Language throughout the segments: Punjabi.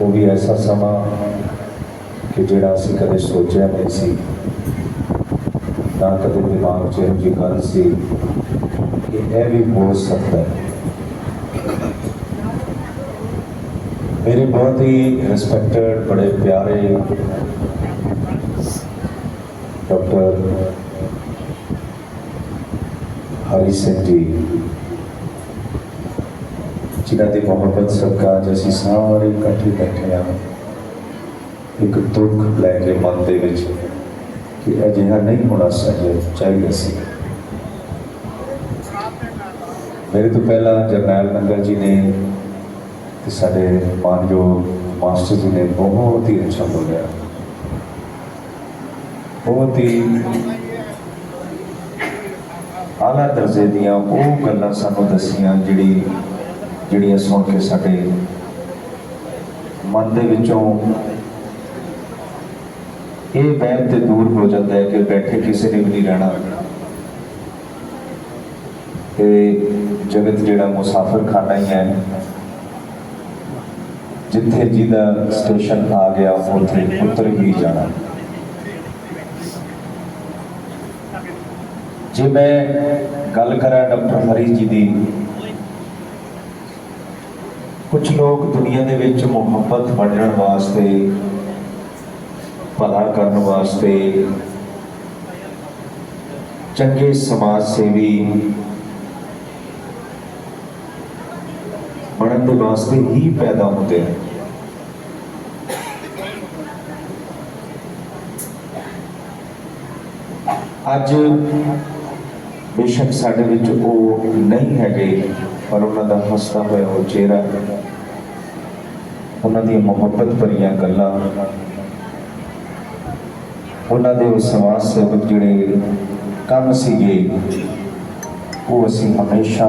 ਉਹ ਵੀ ਐਸਾ ਸਮਾਂ ਕਿ ਜਿਹੜਾ ਅਸੀਂ ਕਦੇ ਸੋਚਿਆ ਨਹੀਂ ਸੀ, ਨਾ ਕਦੇ ਦਿਮਾਗ 'ਚ ਇਹੋ ਜਿਹੀ ਗੱਲ ਸੀ ਕਿ ਇਹ ਵੀ ਹੋ ਸਕਦਾ ਹੈ। ਮੇਰੇ ਬਹੁਤ ਹੀ ਰਿਸਪੈਕਟਡ ਬੜੇ ਪਿਆਰੇ ਡਾਕਟਰ ਹਰੀ ਸਿੰਘ ਜੀ ਜਿਨ੍ਹਾਂ ਦੀ ਮੁਹੱਬਤ ਸਦਕਾ ਅੱਜ ਅਸੀਂ ਸਾਰੇ ਇਕੱਠੇ ਬੈਠੇ ਹਾਂ। ਇੱਕ ਦੁੱਖ ਲੈ ਕੇ ਮਨ ਦੇ ਵਿੱਚ ਕਿ ਅਜਿਹਾ ਨਹੀਂ ਹੋਣਾ ਚਾਹੀਦਾ ਚਾਹੀਦਾ ਸੀ। ਮੇਰੇ ਤੋਂ ਪਹਿਲਾਂ ਜਰਨੈਲ ਨੰਗਾ ਜੀ ਨੇ ਤੇ ਸਾਡੇ ਮਾਨਯੋਗ ਮਾਸਟਰ ਜੀ ਨੇ ਬਹੁਤ ਹੀ ਅੱਛਾ ਬੋਲਿਆ। ਬਹੁਤ ਹੀ ਆਲਾ ਦਰਜੇ ਦੀਆਂ ਉਹ ਗੱਲਾਂ ਸਾਨੂੰ ਦੱਸੀਆਂ ਜਿਹੜੀ ਜਿਹੜੀਆਂ ਸੁਣ ਕੇ ਸਾਡੇ ਮਨ ਦੇ ਵਿੱਚੋਂ ਇਹ ਵਹਿਮ ਤੇ ਦੂਰ ਹੋ ਜਾਂਦਾ ਹੈ ਕਿ ਬੈਠੇ ਕਿਸੇ ਨੇ ਵੀ ਨਹੀਂ ਰਹਿਣਾ। ਤੇ ਜਗਤ ਜਿਹੜਾ ਮੁਸਾਫਰਖਾਨਾ ਹੀ ਹੈ, ਜਿੱਥੇ ਜਿਹਦਾ ਸਟੇਸ਼ਨ ਆ ਗਿਆ, ਉੱਥੇ ਉਤਰ ਹੀ ਜਾਣਾ। ਜੇ ਮੈਂ ਗੱਲ ਕਰਾਂ ਡਾਕਟਰ ਹਰੀ ਜੀ ਦੀ ਕੁਝ ਲੋਕ ਦੁਨੀਆ ਦੇ ਵਿੱਚ ਮੁਹੱਬਤ ਵੰਡਣ ਵਾਸਤੇ, ਭਲਾ ਕਰਨ ਵਾਸਤੇ, ਚੰਗੇ ਸਮਾਜ ਸੇਵੀ ਬਣਨ ਦੇ ਵਾਸਤੇ ਹੀ ਪੈਦਾ ਹੁੰਦੇ ਹਨ ਅੱਜ ਬੇਸ਼ੱਕ ਸਾਡੇ ਵਿੱਚ ਉਹ ਨਹੀਂ ਹੈਗੇ। ਪਰ ਉਹਨਾਂ ਦਾ ਹੱਸਦਾ ਹੋਇਆ ਉਹ ਚਿਹਰਾ, ਉਹਨਾਂ ਦੀਆਂ ਮੁਹੱਬਤ ਭਰੀਆਂ ਗੱਲਾਂ, ਉਹਨਾਂ ਦੇ ਉਹ ਸਮਾਜ ਸੇਵਕ ਜਿਹੜੇ ਕੰਮ ਸੀਗੇ, ਉਹ ਅਸੀਂ ਹਮੇਸ਼ਾ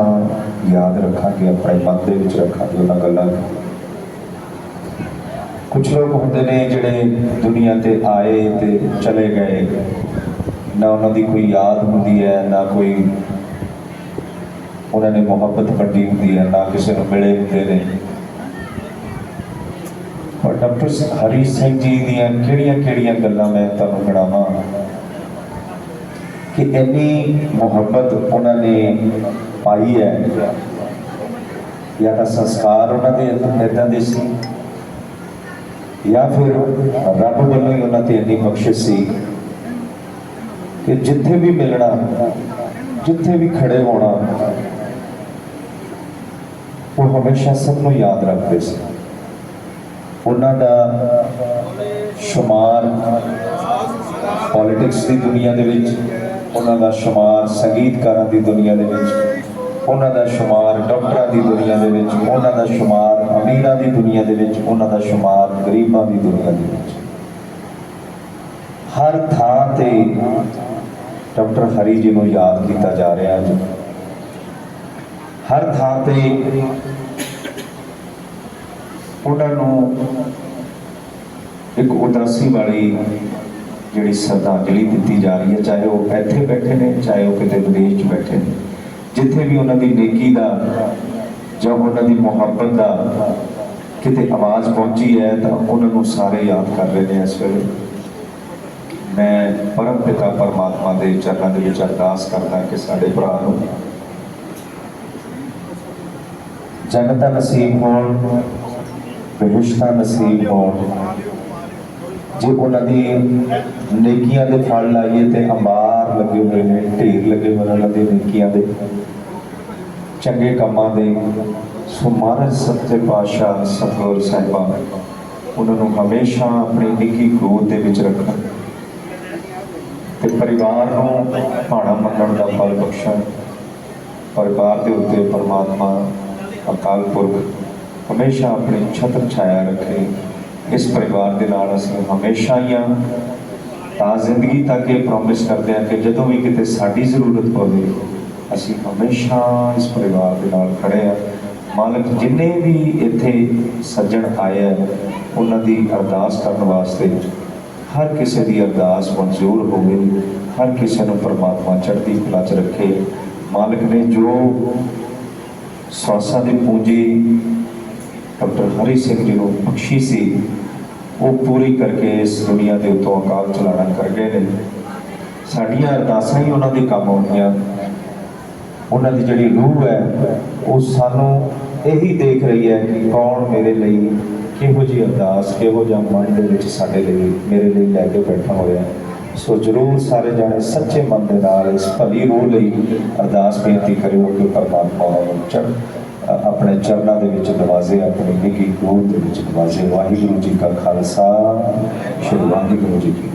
ਯਾਦ ਰੱਖਾਂਗੇ, ਆਪਣੇ ਮਨ ਦੇ ਵਿੱਚ ਰੱਖਾਂਗੇ ਉਹਨਾਂ ਗੱਲਾਂ ਨੂੰ। ਕੁਝ ਲੋਕ ਹੁੰਦੇ ਨੇ ਜਿਹੜੇ ਦੁਨੀਆ ਤੇ ਆਏ ਤੇ ਚਲੇ ਗਏ। ਨਾ ਉਹਨਾਂ ਦੀ ਕੋਈ ਯਾਦ ਹੁੰਦੀ ਹੈ, ਨਾ ਕੋਈ ਉਹਨਾਂ ਨੇ ਮੁਹੱਬਤ ਵੰਡੀ ਹੁੰਦੀ ਹੈ, ਨਾ ਕਿਸੇ ਨੂੰ ਮਿਲੇ ਹੁੰਦੇ ਨੇ। ਪਰ ਡਾਕਟਰ ਹਰੀ ਸਿੰਘ ਜੀ ਦੀਆਂ ਕਿਹੜੀਆਂ ਕਿਹੜੀਆਂ ਗੱਲਾਂ ਮੈਂ ਤੁਹਾਨੂੰ ਗਿਣਾਵਾਂ ਕਿ ਇੰਨੀ ਮੁਹੱਬਤ ਉਹਨਾਂ ਨੇ ਪਾਈ ਹੈ। ਜਾਂ ਤਾਂ ਸੰਸਕਾਰ ਉਹਨਾਂ ਦੇ ਇਦਾਂ ਦੇ ਸੀ, ਜਾਂ ਫਿਰ ਰੱਬ ਵੱਲੋਂ ਹੀ ਉਹਨਾਂ ਤੇ ਇੰਨੀ ਬਖਸ਼ਿਸ਼ ਸੀ ਕਿ ਜਿੱਥੇ ਵੀ ਮਿਲਣਾ, ਜਿੱਥੇ ਵੀ ਖੜੇ ਹੋਣਾ ਉਹ ਹਮੇਸ਼ਾ ਸਭ ਨੂੰ ਯਾਦ ਰੱਖਦੇ ਸੀ। ਉਹਨਾਂ ਦਾ ਸ਼ੁਮਾਰ ਪੋਲਿਟਿਕਸ ਦੀ ਦੁਨੀਆ ਦੇ ਵਿੱਚ, ਉਹਨਾਂ ਦਾ ਸ਼ੁਮਾਰ ਸੰਗੀਤਕਾਰਾਂ ਦੀ ਦੁਨੀਆ ਦੇ ਵਿੱਚ, ਉਹਨਾਂ ਦਾ ਸ਼ੁਮਾਰ ਡਾਕਟਰਾਂ ਦੀ ਦੁਨੀਆ ਦੇ ਵਿੱਚ, ਉਹਨਾਂ ਦਾ ਸ਼ੁਮਾਰ ਅਮੀਰਾਂ ਦੀ ਦੁਨੀਆ ਦੇ ਵਿੱਚ, ਉਹਨਾਂ ਦਾ ਸ਼ੁਮਾਰ ਗਰੀਬਾਂ ਦੀ ਦੁਨੀਆ ਦੇ ਵਿੱਚ। ਹਰ ਥਾਂ ਤੇ ਡਾਕਟਰ ਹਰੀ ਜੀ ਨੂੰ ਯਾਦ ਕੀਤਾ ਜਾ ਰਿਹਾ ਅੱਜ ਹਰ ਥਾਂ ਤੇ ਉਹਨਾਂ ਨੂੰ ਇੱਕ ਉਦਾਸੀ ਵਾਲੀ ਜਿਹੜੀ ਸ਼ਰਧਾਂਜਲੀ ਦਿੱਤੀ ਜਾ ਰਹੀ ਹੈ, ਚਾਹੇ ਉਹ ਇੱਥੇ ਬੈਠੇ ਨੇ, ਚਾਹੇ ਉਹ ਕਿਤੇ ਵਿਦੇਸ਼ 'ਚ ਬੈਠੇ ਨੇ। ਜਿੱਥੇ ਵੀ ਉਹਨਾਂ ਦੀ ਨੇਕੀ ਦਾ ਜਾਂ ਉਹਨਾਂ ਦੀ ਮੁਹੱਬਤ ਦਾ ਕਿਤੇ ਆਵਾਜ਼ ਪਹੁੰਚੀ ਹੈ, ਤਾਂ ਉਹਨਾਂ ਨੂੰ ਸਾਰੇ ਯਾਦ ਕਰ ਰਹੇ ਨੇ ਇਸ ਵੇਲੇ। ਮੈਂ ਪਰਮ ਪਿਤਾ ਪਰਮਾਤਮਾ ਦੇ ਚਰਨਾਂ ਦੇ ਵਿੱਚ ਅਰਦਾਸ ਕਰਦਾ ਕਿ ਸਾਡੇ ਭਰਾ ਨੂੰ ਜਨਤਾ ਨਸੀਬ ਹੋਣ ਬਹਿਸ਼ਤਾਂ ਨਸੀਬ ਹੋਣ। ਜੇ ਉਹਨਾਂ ਦੀ ਨੇਕੀਆਂ ਦੇ ਫਲ ਲਾਈਏ ਤੇ ਅੰਬਾਰ ਲੱਗੇ ਹੋਏ ਨੇ, ਢੇਰ ਲੱਗੇ ਹੋਏ ਨੇ ਉਹਨਾਂ ਦੇ ਨੇਕੀਆਂ ਦੇ। ਚੰਗੇ ਕੰਮਾਂ ਦੇ ਸੋ ਮਹਾਰਾਜ ਸੱਚੇ ਪਾਤਸ਼ਾਹ ਸਤਿਗੁਰ ਸਾਹਿਬਾਨ ਉਹਨਾਂ ਨੂੰ ਹਮੇਸ਼ਾ ਆਪਣੀ ਨਿੱਕੀ ਗੋਦ ਦੇ ਵਿੱਚ ਰੱਖਣ। ਤੇ ਪਰਿਵਾਰ ਨੂੰ ਭਾਣਾ ਮੰਨਣ ਦਾ ਫਲ ਬਖਸ਼ਣ। ਪਰਿਵਾਰ ਦੇ ਉੱਤੇ ਪਰਮਾਤਮਾ ਅਕਾਲ ਪੁਰਖ, ਹਮੇਸ਼ਾ ਆਪਣੀ ਛਤਰ ਛਾਇਆ ਰੱਖੇ। ਇਸ ਪਰਿਵਾਰ ਦੇ ਨਾਲ ਅਸੀਂ ਹਮੇਸ਼ਾ ਹੀ ਹਾਂ। ਤਾਂ ਜ਼ਿੰਦਗੀ ਤੱਕ ਇਹ ਪ੍ਰੋਮਿਸ ਕਰਦੇ ਹਾਂ ਕਿ ਜਦੋਂ ਵੀ ਕਿਤੇ ਸਾਡੀ ਜ਼ਰੂਰਤ ਪਵੇ, ਅਸੀਂ ਹਮੇਸ਼ਾ ਇਸ ਪਰਿਵਾਰ ਦੇ ਨਾਲ ਖੜੇ ਹਾਂ। ਮਾਲਕ ਜਿੰਨੇ ਵੀ ਇੱਥੇ ਸੱਜਣ ਆਏ ਆ ਉਹਨਾਂ ਦੀ ਅਰਦਾਸ ਕਰਨ ਵਾਸਤੇ ਹਰ ਕਿਸੇ ਦੀ ਅਰਦਾਸ ਮਨਜ਼ੂਰ ਹੋਵੇ, ਹਰ ਕਿਸੇ ਨੂੰ ਪਰਮਾਤਮਾ ਚੜ੍ਹਦੀ ਕਲਾ 'ਚ ਰੱਖੇ। ਮਾਲਕ ਨੇ ਜੋ ਸਵਾਸਾਂ ਦੀ ਪੂੰਜੀ ਡਾਕਟਰ ਹਰੀ ਸਿੰਘ ਜੀ ਨੂੰ ਬਖਸ਼ੀ ਸੀ ਉਹ ਪੂਰੀ ਕਰਕੇ ਇਸ ਦੁਨੀਆ ਦੇ ਉੱਤੋਂ ਅਕਾਲ ਚਲਾਣਾ ਕਰ ਗਏ ਨੇ ਸਾਡੀਆਂ ਅਰਦਾਸਾਂ ਹੀ ਉਹਨਾਂ ਦੇ ਕੰਮ ਆਉਂਦੀਆਂ ਉਹਨਾਂ ਦੀ ਜਿਹੜੀ ਰੂਹ ਹੈ ਉਹ ਸਾਨੂੰ ਇਹੀ ਦੇਖ ਰਹੀ ਹੈ ਕਿ ਕੌਣ ਮੇਰੇ ਲਈ ਕਿਹੋ ਜਿਹੀ ਅਰਦਾਸ ਕਿਹੋ ਜਿਹਾ ਮਨ ਦੇ ਵਿੱਚ ਸਾਡੇ ਲਈ ਮੇਰੇ ਲਈ ਲੈ ਕੇ ਬੈਠਾ ਹੋਇਆ ਹੈ ਸੋ ਜਰੂਰ ਸਾਰੇ ਜਾਣੇ ਸੱਚੇ ਮਨ ਦੇ ਨਾਲ ਇਸ ਭਲੀ ਰੂਹ ਲਈ ਅਰਦਾਸ ਬੇਨਤੀ ਕਰਿਓ ਕਿ ਪਰਮਾਤਮਾ ਉਹਨਾਂ ਨੂੰ ਚੜ੍ਹ ਆਪਣੇ ਚਰਨਾਂ ਦੇ ਵਿੱਚ ਨਵਾਜ਼ੇ, ਆਪਣੀ ਨਿੱਕੀ ਗੋਦ ਦੇ ਵਿੱਚ ਨਵਾਜ਼ੇ। ਵਾਹਿਗੁਰੂ ਜੀ ਕਾ ਖਾਲਸਾ, ਸ਼੍ਰੀ ਵਾਹਿਗੁਰੂ ਜੀ ਕੀ